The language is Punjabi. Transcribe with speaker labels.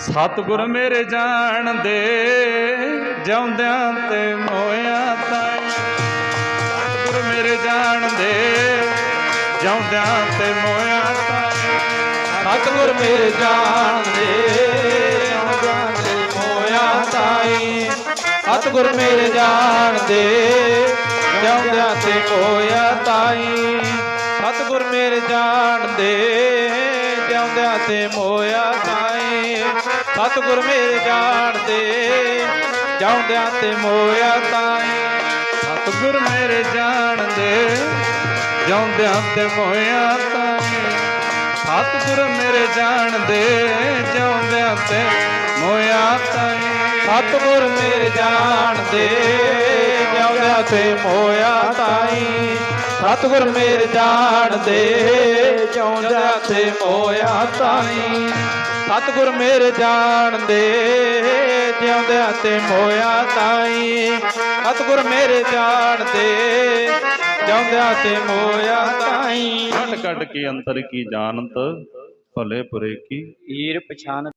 Speaker 1: ਸਤਿਗੁਰ ਮੇਰੇ ਜਾਣਦੇ ਜਿਉਂਦਿਆਂ ਤੇ ਮੋਇਆ ਤਾਈ। ਸਤਿਗੁਰ ਮੇਰੇ ਜਾਣਦੇ ਜਿਉਂਦਿਆਂ ਤੇ ਮੋਇਆ ਤਾਈ।
Speaker 2: ਸਤਿਗੁਰ ਮੇਰੇ ਜਾਣਦੇ ਆਉਂਦਾ ਤੇ ਮੋਇਆ ਤਾਈ। ਸਤਿਗੁਰ ਮੇਰੇ ਜਾਣਦੇ ਜਿਉਂਦਿਆਂ ਤੇ ਮੋਇਆ ਤਾਈ। ਸਤਿਗੁਰ ਮੇਰੇ ਜਾਣਦੇ ਜਿਉਂਦਿਆਂ ਤੇ ਮੋਇਆ ਤਾਈ। ਸਤਿਗੁਰ ਮੇਰੇ ਜਾਣਦੇ ਜਿਉਂਦਿਆਂ ਤੇ ਮੋਇਆ ਤਾਈ
Speaker 1: ਸਤਿਗੁਰ ਮੇਰੇ ਜਾਣਦੇ ਜਿਉਂਦਿਆਂ ਤੇ ਮੋਇਆ ਤਾਈ ਸਤਿਗੁਰ ਮੇਰੇ ਜਾਣਦੇ ਜਿਉਂਦਿਆਂ ਤੇ ਮੋਇਆ ਤਾਈ
Speaker 2: ਸਤਿਗੁਰ ਮੇਰੇ ਜਾਣਦੇ ਜਿਉਂਦਿਆਂ ਤੇ ਮੋਇਆ ਤਾਈ ਸਤਿਗੁਰ ਮੇਰੇ ਜਾਣਦੇ ਜਿਉਂਦਿਆਂ ਤੇ ਮੋਇਆ ਤਾਈ ਸਤਿਗੁਰ ਮੇਰੇ ਜਾਣਦੇ ਜਿਉਂਦਿਆਂ ਤੇ ਮੋਇਆ ਤਾਈ। ਸਤਿਗੁਰ ਮੇਰੇ ਜਾਣਦੇ ਜਿਉਂਦਿਆਂ ਤੇ ਮੋਇਆ ਤਾਈ।
Speaker 1: ਕੱਟ ਕੱਟ ਕੇ ਅੰਤਰ ਕੀ ਜਾਣਤ ਭਲੇ ਬੁਰੇ ਕੀ?
Speaker 2: ਈਰ ਪਛਾਨ